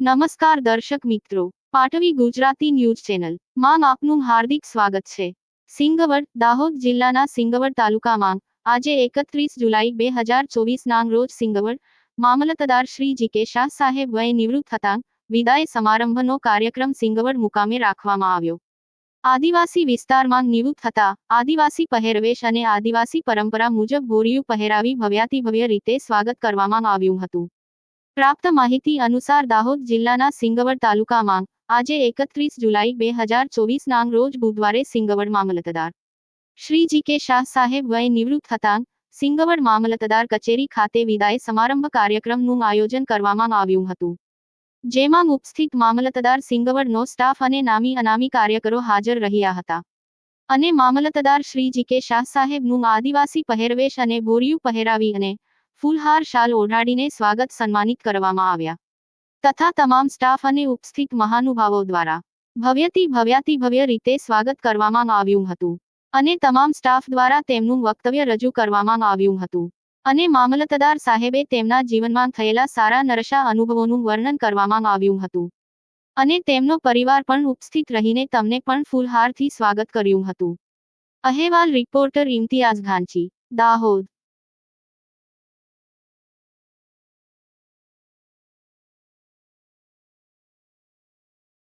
નમસ્કાર દર્શક મિત્રો, પાટવી ગુજરાતી ન્યૂઝ ચેનલ. માં આપનું હાર્દિક સ્વાગત છે. સિંગવડ, દાહોદ જિલ્લાના સિંગવડ તાલુકામાં આજે એકત્રીસ જુલાઈ બે હજાર ચોવીસના રોજ સિંગવડ મામલતદાર શ્રી જી કે શાહ સાહેબ વય નિવૃત્ત થતાં વિદાય સમારંભનો કાર્યક્રમ સિંગવડ મુકામે રાખવામાં આવ્યો. આદિવાસી વિસ્તારમાં નિવૃત્ત થતા આદિવાસી પહેરવેશ અને આદિવાસી પરંપરા મુજબ બોરિયું પહેરાવી ભવ્યાતિભવ્ય રીતે સ્વાગત કરવામાં આવ્યું હતું. પ્રાપ્ત માહિતી અનુસાર દાહોદ જિલ્લાના સિંગવડ તાલુકામાં આજે એકત્રીસ જુલાઈ બે હજાર ચોવીસના રોજ બુધવારે સિંગવડ મામલતદાર શ્રી જી કે શાહ સાહેબ વય નિવૃત્ત થતાં સિંગવડ મામલતદાર કચેરી ખાતે વિદાય સમારંભ કાર્યક્રમનું આયોજન કરવામાં આવ્યું હતું. જેમાં ઉપસ્થિત મામલતદાર સિંગવડનો સ્ટાફ અને નામી અનામી કાર્યકરો હાજર રહ્યા હતા. અને મામલતદાર શ્રી જી કે શાહ સાહેબનું આદિવાસી પહેરવેશ અને બોરિયું પહેરાવી અને ફૂલહાર શાલ ઓઢાડીને સ્વાગત સન્માનિત કરવામાં આવ્યા. તથા તમામ સ્ટાફ અને ઉપસ્થિત મહાનુભાવો દ્વારા ભવ્યથી ભવ્યાતિ ભવ્ય રીતે સ્વાગત કરવામાં આવ્યું હતું. અને તમામ સ્ટાફ દ્વારા તેમનું વક્તવ્ય રજૂ કરવામાં આવ્યું હતું. અને મામલતદાર સાહેબે તેમના જીવનમાં થયેલા સારા નરશા અનુભવોનું વર્ણન કરવામાં આવ્યું હતું. અને તેમનો પરિવાર પણ ઉપસ્થિત રહીને તમને પણ ફૂલહારથી સ્વાગત કર્યું હતું. અહેવાલ રિપોર્ટર ઇમ્તિયાઝ ઘાંચી દાહોદ.